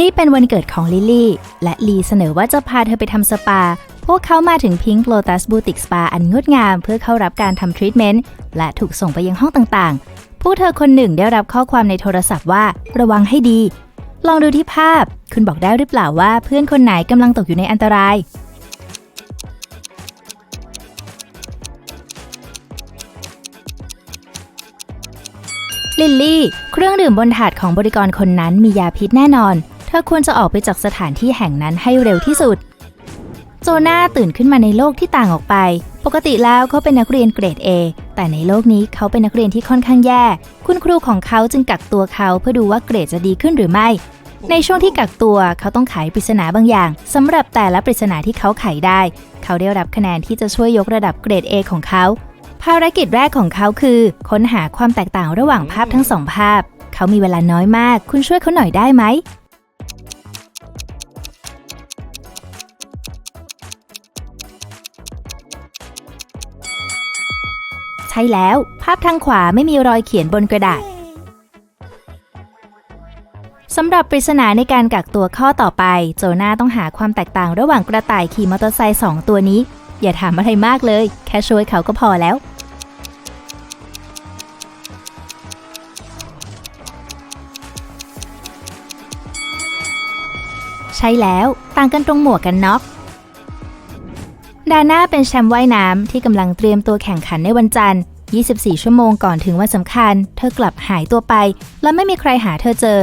นี่เป็นวันเกิดของลิลลี่ และลีเสนอว่าจะพาเธอไปทำสปา พวกเขามาถึง Pink Lotus Boutique Spa อันงดงาม เพื่อเข้ารับการทำทรีทเมนต์และถูกส่งไปยังห้องต่างๆ ผู้เธอคนหนึ่งได้รับข้อความในโทรศัพท์ว่าระวังให้ดี ลองดูที่ภาพ คุณบอกได้หรือเปล่าว่าเพื่อนคนไหนกำลังตกอยู่ในอันตราย ลิลลี่ เครื่องดื่มบนถาดของบริกรคนนั้นมียาพิษแน่นอน เธอควรจะออกไปจากสถานที่แห่งนั้นให้เร็วที่สุด โจนาตื่นขึ้นมาในโลกที่ต่างออกไป ปกติแล้วเขาเป็นนักเรียนเกรด A แต่ในโลกนี้เขาเป็นนักเรียนที่ค่อนข้างแย่ คุณครูของเขาจึงกักตัวเขาเพื่อดูว่าเกรดจะดีขึ้นหรือไม่ ในช่วงที่กักตัวเขาต้องไขปริศนาบางอย่างสำหรับแต่ละปริศนาที่เขาไขได้ เขาได้รับคะแนนที่จะช่วยยกระดับเกรด A ของเขา ภารกิจแรกของเขาคือ ค้นหาความแตกต่างระหว่างภาพทั้งสองภาพ เขามีเวลาน้อยมาก คุณช่วยเขาหน่อยได้ไหม ช่แล้ว ภาพทางขวาไม่มีรอยเขียนบนกระดาษสำหรับปริศนาในการกักตัวข้อต่อไป โจนาต้องหาความแตกต่างระหว่างกระต่ายขี่มอเตอร์ไซค์สองตัวนี้ อย่าถามอะไรมากเลย แค่ช่วยเขาก็พอแล้ว ใช่แล้ว ต่างกันตรงหมวกกันน็อก ดาน่าเป็นแชมป์ว่ายน้ำที่กำลังเตรียมตัวแข่งขันในวันจันทร์ 24 ชั่วโมงก่อนถึงวันสำคัญ เธอกลับหายตัวไป และไม่มีใครหาเธอเจอ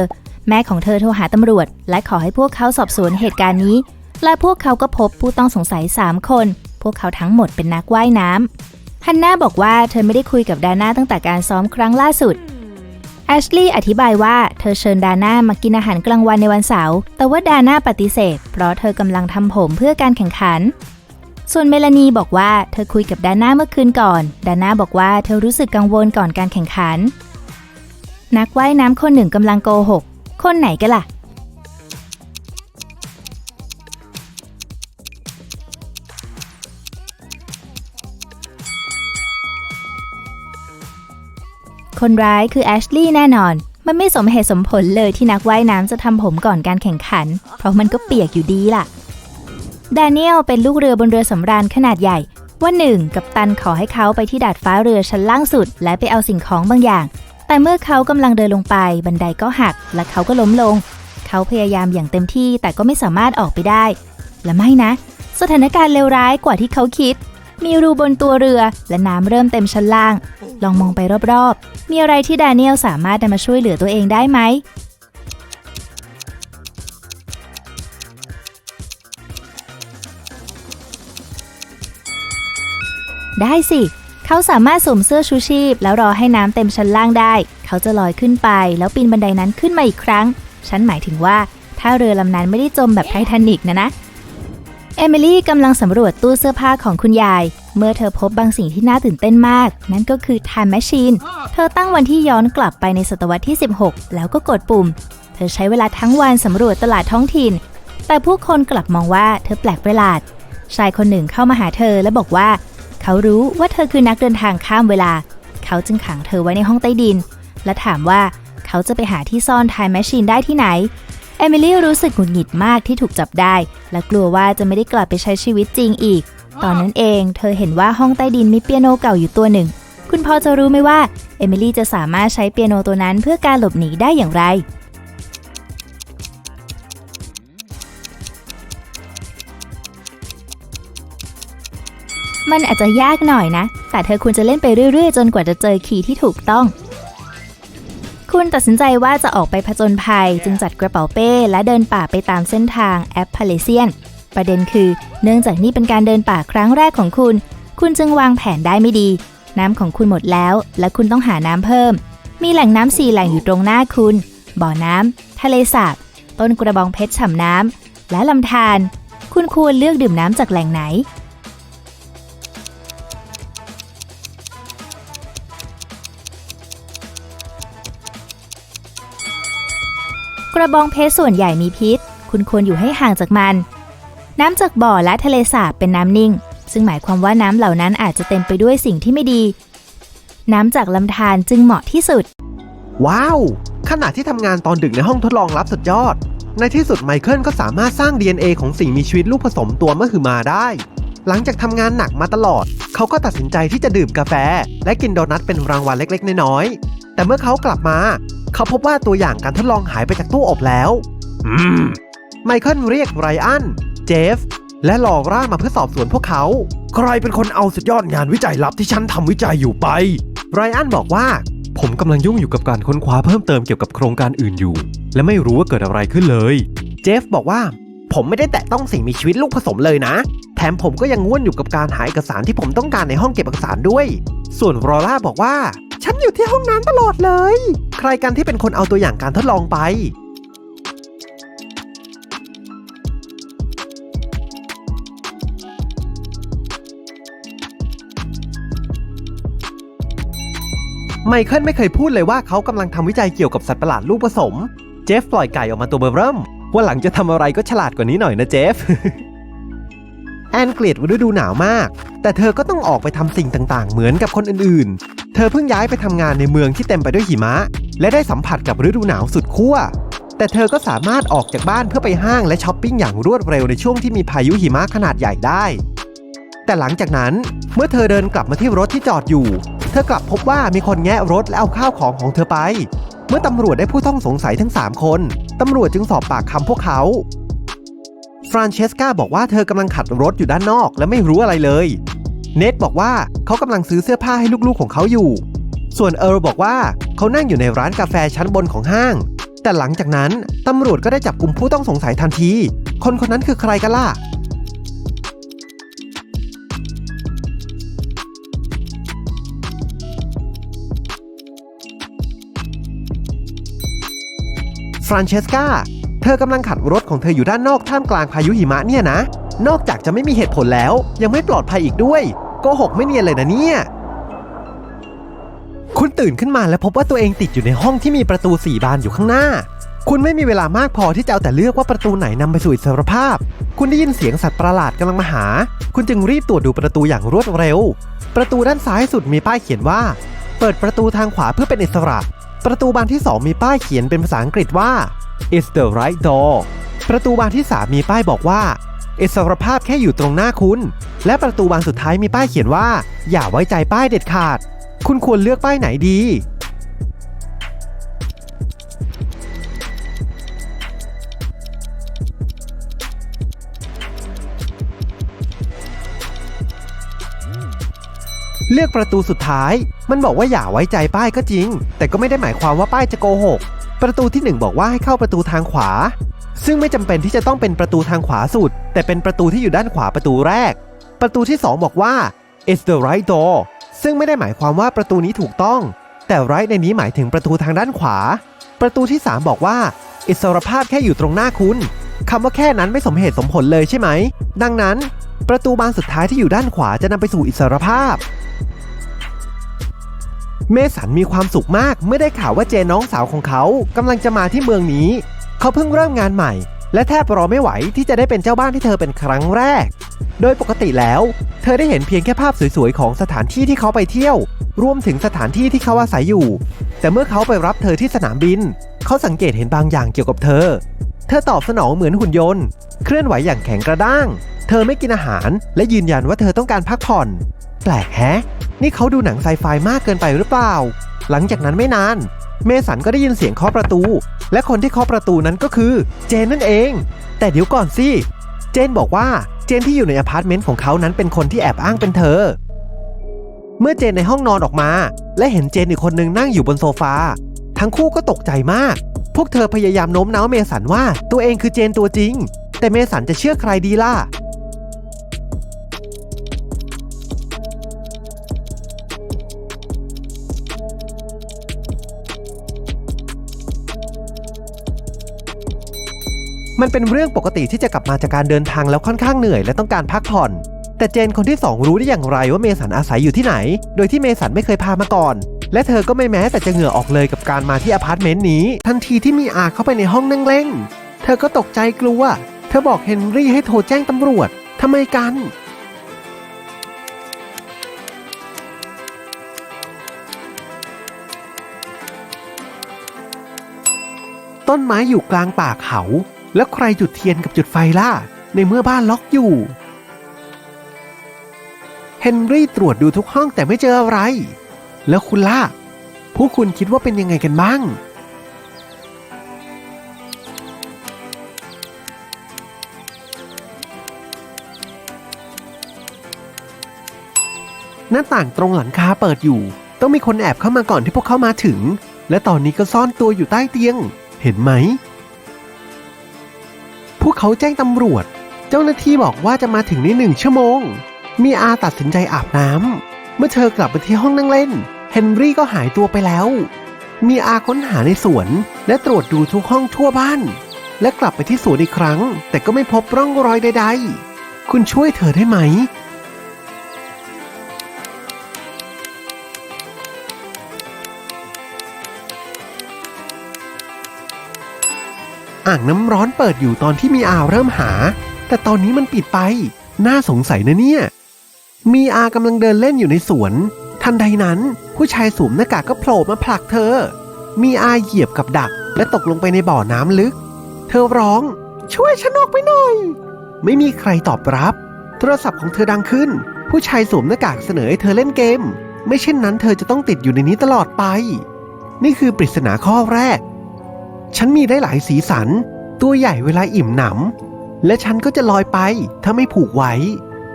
แม่ของเธอโทรหาตำรวจ และขอให้พวกเขาสอบสวนเหตุการณ์นี้ และพวกเขาก็พบผู้ต้องสงสัย 3 คน พวกเขาทั้งหมดเป็นนักว่ายน้ำฮันน่าบอกว่าเธอไม่ได้คุยกับดาน่าตั้งแต่การซ้อมครั้งล่าสุดแอชลีย์อธิบายว่าเธอเชิญดาน่ามากินอาหารกลางวันในวันเสาร์ แต่ว่าดาน่าปฏิเสธ เพราะเธอกำลังทำผมเพื่อการแข่งขัน ส่วนเมลานีบอกว่าเธอคุยกับดาน่าเมื่อคืนก่อน ดาน่าบอกว่าเธอรู้สึกกังวลก่อนการแข่งขัน นักว่ายน้ำคนหนึ่งกำลังโกหก คนไหนกันล่ะ คนร้ายคือแอชลีย์แน่นอน มันไม่สมเหตุสมผลเลยที่นักว่ายน้ำจะทำผมก่อนการแข่งขัน เพราะมันก็เปียกอยู่ดีล่ะ ดเนียลเป็นลูกเรือบนเรือสำราญขนาดใหญ่วันหนึ่งกัปตันขอให้เขาไปที่ดาดฟ้าเรือชั้นล่างสุด และไปเอาสิ่งของบางอย่าง แต่เมื่อเขากำลังเดินลงไปบันไดก็หัก และเขาก็ล้มลง เขาพยายามอย่างเต็มที่แต่ก็ไม่สามารถออกไปได้ และไม่นะ สถานการณ์เลวร้ายกว่าที่เขาคิด มีรูบนตัวเรือและน้ำเริ่มเต็มชั้นล่าง ลองมองไปรอบๆ มีอะไรที่ดเนียลสามารถนำมาช่วยเหลือตัวเองได้ไหม ได้สิ เขาสามารถสวมเสื้อชูชีพ แล้วรอให้น้ำเต็มชั้นล่างได้ เขาจะลอยขึ้นไป แล้วปีนบันไดนั้นขึ้นมาอีกครั้ง ฉันหมายถึงว่าถ้าเรือลำนั้นไม่ได้จมแบบไททานิกนะนะ เอมิลี่กำลังสำรวจตู้เสื้อผ้าของคุณยาย เมื่อเธอพบบางสิ่งที่น่าตื่นเต้นมาก นั่นก็คือ Time Machine เธอตั้งวันที่ย้อนกลับไปในศตวรรษที่ 16 แล้วก็กดปุ่ม เธอใช้เวลาทั้งวันสำรวจตลาดท้องถิ่น แต่ผู้คนกลับมองว่าเธอแปลกประหลาด ชายคนหนึ่งเข้ามาหาเธอและบอกว่า เขารู้ว่าเธอคือนักเดินทางข้ามเวลา เขาจึงขังเธอไว้ในห้องใต้ดิน และถามว่าเขาจะไปหาที่ซ่อน Time Machine ได้ที่ไหน เอมิลี่รู้สึกหงุดหงิดมากที่ถูกจับได้ และกลัวว่าจะไม่ได้กลับไปใช้ชีวิตจริงอีก ตอนนั้นเองเธอเห็นว่าห้องใต้ดินมีเปียโนเก่าอยู่ตัวหนึ่ง คุณพอจะรู้ไหมว่าเอมิลี่จะสามารถใช้เปียโนตัวนั้นเพื่อการหลบหนีได้อย่างไร มันอาจจะยากหน่อยนะ แต่เธอควรจะเล่นไปเรื่อยๆ จนกว่าจะเจอคีย์ที่ถูกต้อง คุณตัดสินใจว่าจะออกไปผจญภัย จึงจัดกระเป๋าเป้และเดินป่าไปตามเส้นทางแอปพาเลเซียน ประเด็นคือ เนื่องจากนี่เป็นการเดินป่าครั้งแรกของคุณ คุณจึงวางแผนได้ไม่ดี น้ำของคุณหมดแล้ว และคุณต้องหาน้ำเพิ่ม มีแหล่งน้ำสี่แหล่งอยู่ตรงหน้าคุณ บ่อน้ำทะเลสาบต้นกระบองเพชรฉ่ำน้ำและลำธารคุณควรเลือกดื่มน้ำจากแหล่งไหน ระบองเพชรส่วนใหญ่มีพิษ คุณควรอยู่ให้ห่างจากมัน น้ำจากบ่อและทะเลสาบเป็นน้ำนิ่ง ซึ่งหมายความว่าน้ำเหล่านั้นอาจจะเต็มไปด้วยสิ่งที่ไม่ดี น้ำจากลำธารจึงเหมาะที่สุด ว้าว ขณะที่ทำงานตอนดึกในห้องทดลองลับสุดยอด ในที่สุดไมเคิลก็สามารถสร้าง DNA ของสิ่งมีชีวิตลูกผสมตัวมหึมาได้ หลังจากทำงานหนักมาตลอด เขาก็ตัดสินใจที่จะดื่มกาแฟ และกินโดนัทเป็นรางวัลเล็กๆน้อยๆแต่เมื่อเขากลับมา เขาพบว่าตัวอย่างการทดลองหายไปจากตู้อบแล้ว อืม ไมเคิลเรียกไรอัน เจฟ และลอร่ามาเพื่อสอบสวนพวกเขา ใครเป็นคนเอาสุดยอดงานวิจัยลับที่ฉันทำวิจัยอยู่ไป ไรอันบอกว่า ผมกำลังยุ่งอยู่กับการค้นคว้าเพิ่มเติมเกี่ยวกับโครงการอื่นอยู่ และไม่รู้ว่าเกิดอะไรขึ้นเลย เจฟบอกว่า ผมไม่ได้แตะต้องสิ่งมีชีวิตลูกผสมเลยนะ แถมผมก็ยังง่วนอยู่กับการหาเอกสารที่ผมต้องการในห้องเก็บเอกสารด้วย ส่วนรอล่าบอกว่า ฉันอยู่ที่ห้องน้ำตลอดเลย ใครกันที่เป็นคนเอาตัวอย่างการทดลองไป ไมเคิลไม่เคยพูดเลยว่าเขากำลังทำวิจัยเกี่ยวกับสัตว์ประหลาดลูกผสม เจฟปล่อยไก่ออกมาตัวเบอร์เริ่มว่าหลังจะทำอะไรก็ฉลาดกว่านี้หน่อยนะเจฟ แอนเกลียดฤดูหนาวมาก แต่เธอก็ต้องออกไปทำสิ่งต่างๆ เหมือนกับคนอื่นๆ เธอเพิ่งย้ายไปทำงานในเมืองที่เต็มไปด้วยหิมะ และได้สัมผัสกับฤดูหนาวสุดขั้ว แต่เธอก็สามารถออกจากบ้านเพื่อไปห้างและช้อปปิ้งอย่างรวดเร็วในช่วงที่มีพายุหิมะขนาดใหญ่ได้ แต่หลังจากนั้นเมื่อเธอเดินกลับมาที่รถที่จอดอยู่ เธอกลับพบว่ามีคนแงะรถและเอาข้าวของของเธอไป เมื่อตำรวจได้ผู้ต้องสงสัยทั้ง 3 คน ตำรวจจึงสอบปากคำพวกเขา ฟรานเชสกาบอกว่าเธอกำลังขัดรถอยู่ด้านนอกและไม่รู้อะไรเลย เนทบอกว่าเขากำลังซื้อเสื้อผ้าให้ลูกๆของเขาอยู่ ส่วนเอิร์ลบอกว่าเขานั่งอยู่ในร้านกาแฟชั้นบนของห้าง แต่หลังจากนั้นตำรวจก็ได้จับกลุ่มผู้ต้องสงสัยทันที คนคนนั้นคือใครกันล่ะฟรานเชสกาเธอกำลังขัดรถของเธออยู่ด้านนอกท่ามกลางพายุหิมะเนี่ยนะ นอกจากจะไม่มีเหตุผลแล้ว ยังไม่ปลอดภัยอีกด้วย โกหกไม่เนียนเลยนะเนี่ย คุณตื่นขึ้นมาและพบว่าตัวเองติดอยู่ในห้องที่มีประตูสี่บานอยู่ข้างหน้า คุณไม่มีเวลามากพอที่จะเอาแต่เลือกว่าประตูไหนนำไปสู่อิสรภาพ คุณได้ยินเสียงสัตว์ประหลาดกำลังมาหา คุณจึงรีบตรวจดูประตูอย่างรวดเร็ว ประตูด้านซ้ายสุดมีป้ายเขียนว่า เปิดประตูทางขวาเพื่อเป็นอิสระ ประตูบานที่2มีป้ายเขียนเป็นภาษาอังกฤษว่า It's the right door ประตูบานที่3มีป้ายบอกว่า อิสรภาพแค่อยู่ตรงหน้าคุณ และประตูบานสุดท้ายมีป้ายเขียนว่า อย่าไว้ใจป้ายเด็ดขาด คุณควรเลือกป้ายไหนดี เลือกประตูสุดท้าย มันบอกว่าอย่าไว้ใจป้ายก็จริง แต่ก็ไม่ได้หมายความว่าป้ายจะโกหก ประตูที่หนึ่งบอกว่าให้เข้าประตูทางขวา ซึ่งไม่จำเป็นที่จะต้องเป็นประตูทางขวาสุด แต่เป็นประตูที่อยู่ด้านขวาประตูแรก ประตูที่สองบอกว่า it's the right door ซึ่งไม่ได้หมายความว่าประตูนี้ถูกต้อง แต่ right ในนี้หมายถึงประตูทางด้านขวา ประตูที่สามบอกว่า อิสรภาพแค่อยู่ตรงหน้าคุณคำว่าแค่นั้นไม่สมเหตุสมผลเลยใช่ไหม ดังนั้น ประตูบานสุดท้ายที่อยู่ด้านขวาจะนำไปสู่อิสรภาพ เมสันมีความสุขมากเมื่อได้ข่าวว่าเจนน้องสาวของเขากำลังจะมาที่เมืองนี้ เขาเพิ่งเริ่มงานใหม่ และแทบรอไม่ไหวที่จะได้เป็นเจ้าบ้านที่เธอเป็นครั้งแรก โดยปกติแล้ว เธอได้เห็นเพียงแค่ภาพสวยๆของสถานที่ที่เขาไปเที่ยว รวมถึงสถานที่ที่เขาอาศัยอยู่ แต่เมื่อเขาไปรับเธอที่สนามบิน เขาสังเกตเห็นบางอย่างเกี่ยวกับเธอ เธอตอบสนองเหมือนหุ่นยนต์ เคลื่อนไหวอย่างแข็งกระด้าง เธอไม่กินอาหาร และยืนยันว่าเธอต้องการพักผ่อน แปลกแฮะ นี่เขาดูหนังไซไฟมากเกินไปหรือเปล่า หลังจากนั้นไม่นาน เมสันก็ได้ยินเสียงเคาะประตู และคนที่เคาะประตูนั้นก็คือเจนนั่นเอง แต่เดี๋ยวก่อนสิ เจนบอกว่าเจนที่อยู่ในอพาร์ตเมนต์ของเขานั้นเป็นคนที่แอบอ้างเป็นเธอ เมื่อเจนในห้องนอนออกมา และเห็นเจนอีกคนนึงนั่งอยู่บนโซฟา ทั้งคู่ก็ตกใจมาก พวกเธอพยายามโน้มน้าวเมสันว่าตัวเองคือเจนตัวจริง แต่เมสันจะเชื่อใครดีล่ะ มันเป็นเรื่องปกติที่จะกลับมาจากการเดินทางแล้วค่อนข้างเหนื่อยและต้องการพักผ่อน แต่เจนคนที่สองรู้ได้อย่างไรว่าเมสันอาศัยอยู่ที่ไหน โดยที่เมสันไม่เคยพามาก่อน และเธอก็ไม่แม้แต่จะเหงื่อออกเลยกับการมาที่อพาร์ตเมนต์นี้ ทันทีที่มีอาเข้าไปในห้องนั่งเล่น เธอก็ตกใจกลัว เธอบอกเฮนรี่ให้โทรแจ้งตำรวจทำไมกัน ต้นไม้อยู่กลางป่าเขา แล้วใครจุดเทียนกับจุดไฟล่ะ ในเมื่อบ้านล็อกอยู่ เฮนรี่ตรวจดูทุกห้องแต่ไม่เจออะไร แล้วคุณล่ะพวกคุณคิดว่าเป็นยังไงกันบ้าง หน้าต่างตรงหลังคาเปิดอยู่ ต้องมีคนแอบเข้ามาก่อนที่พวกเขามาถึง และตอนนี้ก็ซ่อนตัวอยู่ใต้เตียง เห็นไหม พวกเขาแจ้งตำรวจ เจ้าหน้าที่บอกว่าจะมาถึงในหนึ่งชั่วโมง มีอาตัดสินใจอาบน้ำ เมื่อเธอกลับไปที่ห้องนั่งเล่น เฮนรี่ก็หายตัวไปแล้ว มีอาค้นหาในสวน และตรวจดูทุกห้องทั่วบ้าน และกลับไปที่สวนอีกครั้ง แต่ก็ไม่พบร่องรอยใด ๆ คุณช่วยเธอได้ไหม อ่างน้ำร้อนเปิดอยู่ตอนที่มีอาเริ่มหา แต่ตอนนี้มันปิดไป น่าสงสัยนะเนี่ย มีอากำลังเดินเล่นอยู่ในสวน ทันใดนั้น ผู้ชายสวมหน้ากากก็โผล่มาผลักเธอ มีอาเหยียบกับดัก และตกลงไปในบ่อน้ำลึก เธอร้อง ช่วยฉันออกไปหน่อย ไม่มีใครตอบรับ โทรศัพท์ของเธอดังขึ้น ผู้ชายสวมหน้ากากเสนอให้เธอเล่นเกม ไม่เช่นนั้นเธอจะต้องติดอยู่ในนี้ตลอดไป นี่คือปริศนาข้อแรก ฉันมีได้หลายสีสัน ตัวใหญ่เวลาอิ่มหนำ และฉันก็จะลอยไปถ้าไม่ผูกไว้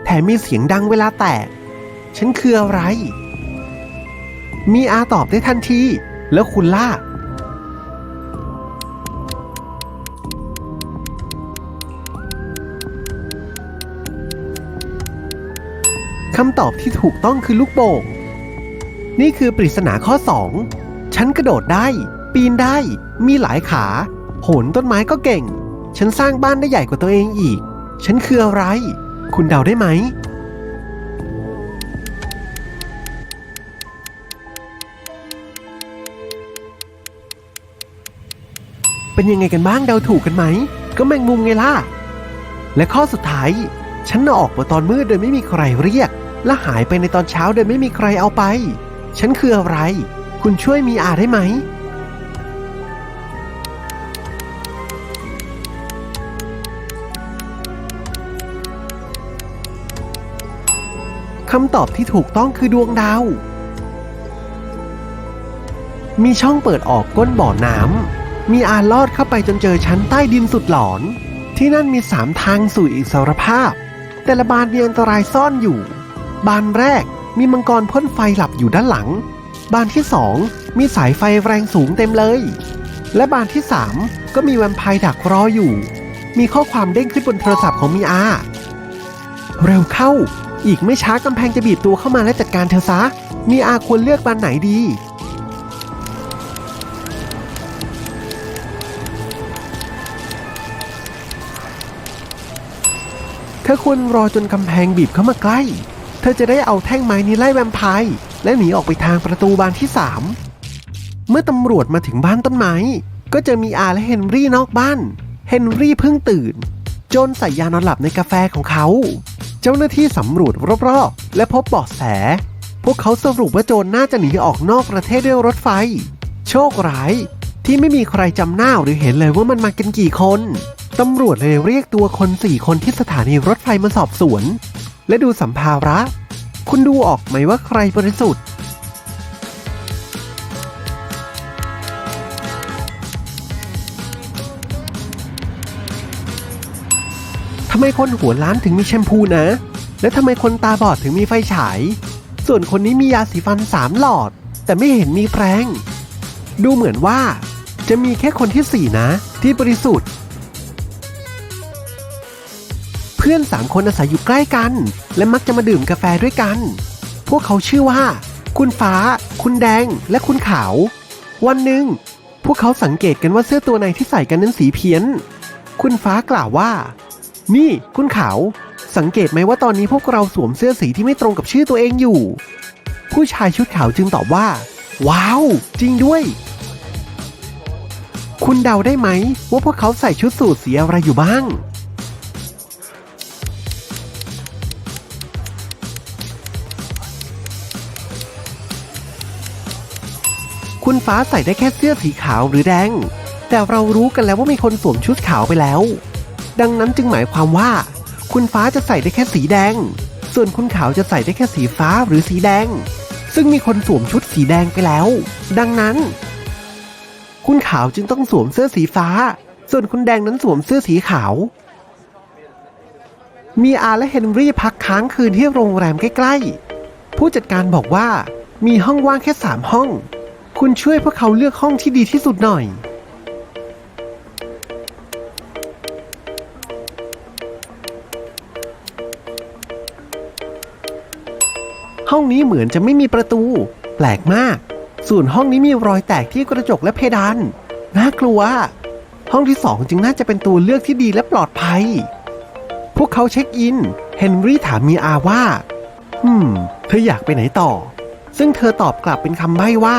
แถมมีเสียงดังเวลาแตก ฉันคืออะไร มีอาตอบได้ทันที แล้วคุณล่ะคำตอบที่ถูกต้องคือลูกโป่ง นี่คือปริศนาข้อ 2 ฉันกระโดดได้ ปีนได้ มีหลายขา โหนต้นไม้ก็เก่ง ฉันสร้างบ้านได้ใหญ่กว่าตัวเองอีก ฉันคืออะไร คุณเดาได้ไหม เป็นยังไงกันบ้างเดาถูกกันไหม ก็แมงมุมไงล่ะ และข้อสุดท้าย ฉันออกมาตอนมืดโดยไม่มีใครเรียก และหายไปในตอนเช้าโดยไม่มีใครเอาไป ฉันคืออะไร คุณช่วยมีอาได้ไหม คำตอบที่ถูกต้องคือดวงดาว มีช่องเปิดออกก้นบ่อน้ำ มีอาลอดเข้าไปจนเจอชั้นใต้ดินสุดหลอน ที่นั่นมีสามทางสู่อิสรภาพ แต่ละบานมีอันตรายซ่อนอยู่ บานแรกมีมังกรพ่นไฟหลับอยู่ด้านหลัง บานที่สองมีสายไฟแรงสูงเต็มเลย และบานที่สามก็มีแวมไพร์ดักรออยู่ มีข้อความเด้งขึ้นบนโทรศัพท์ของมีอา เร็วเข้า อีกไม่ช้ากำแพงจะบีบตัวเข้ามาและจัดการเธอซะ มีอาควรเลือกบานไหนดี เธอควรรอจนกำแพงบีบเข้ามาใกล้ เธอจะได้เอาแท่งไม้นี้ไล่แวมไพร์และหนีออกไปทางประตูบานที่สามเมื่อตำรวจมาถึงบ้านต้นไม้ ก็จะมีอาและเฮนรี่นอกบ้าน เฮนรี่เพิ่งตื่น โจนใส่ยานอนหลับในกาแฟของเขา เจ้าหน้าที่สำรวจรอบๆ และพบเบาะแส พวกเขาสรุปว่าโจรน่าจะหนีออกนอกประเทศด้วยรถไฟ โชคร้ายที่ไม่มีใครจำหน้าหรือเห็นเลยว่ามันมากันกี่คน ตำรวจเลยเรียกตัวคนสี่คนที่สถานีรถไฟมาสอบสวน และดูสัมภาระ คุณดูออกไหมว่าใครบริสุทธิ์ำไมคนหัวล้านถึงมีแชมพูนะ และทำไมคนตาบอดถึงมีไฟฉาย ส่วนคนนี้มียาสีฟันสามหลอด แต่ไม่เห็นมีแปรงดูเหมือนว่า จะมีแค่คนที่สี่นะ ที่บริสุทธิ์ เพื่อนสามคนอาศัยอยู่ใกล้กัน และมักจะมาดื่มกาแฟด้วยกัน พวกเขาชื่อว่า คุณฟ้า คุณแดง และคุณขาว วันหนึ่ง พวกเขาสังเกตกันว่าเสื้อตัวในที่ใส่กันนั้นสีเพี้ยน คุณฟ้ากล่าวว่า นี่คุณขาว สังเกตไหมว่าตอนนี้พวกเราสวมเสื้อสีที่ไม่ตรงกับชื่อตัวเองอยู่ ผู้ชายชุดขาวจึงตอบว่า ว้าว จริงด้วย คุณเดาได้ไหม ว่าพวกเขาใส่ชุดสูทสีอะไรอยู่บ้าง คุณฟ้าใส่ได้แค่เสื้อสีขาวหรือแดง แต่เรารู้กันแล้วว่ามีคนสวมชุดขาวไปแล้ว ดังนั้นจึงหมายความว่า คุณฟ้าจะใส่ได้แค่สีแดง ส่วนคุณขาวจะใส่ได้แค่สีฟ้าหรือสีแดง ซึ่งมีคนสวมชุดสีแดงไปแล้ว ดังนั้น คุณขาวจึงต้องสวมเสื้อสีฟ้า ส่วนคุณแดงนั้นสวมเสื้อสีขาว มีอาและเฮนรี่พักค้างคืนที่โรงแรมใกล้ๆ ผู้จัดการบอกว่ามีห้องว่างแค่สามห้อง คุณช่วยพวกเขาเลือกห้องที่ดีที่สุดหน่อย ห้องนี้เหมือนจะไม่มีประตู แปลกมาก ส่วนห้องนี้มีรอยแตกที่กระจกและเพดานน่ากลัว ห้องที่สองจึงน่าจะเป็นตัวเลือกที่ดีและปลอดภัย พวกเขาเช็คอิน เฮนรี่ถามมีอาว่า อืม เธออยากไปไหนต่อ ซึ่งเธอตอบกลับเป็นคำใบ้ว่า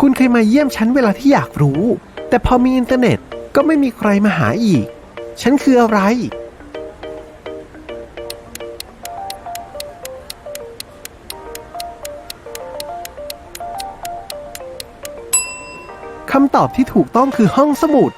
คุณเคยมาเยี่ยมฉันเวลาที่อยากรู้ แต่พอมีอินเทอร์เน็ตก็ไม่มีใครมาหาอีก ฉันคืออะไร คำตอบที่ถูกต้องคือห้องสมุด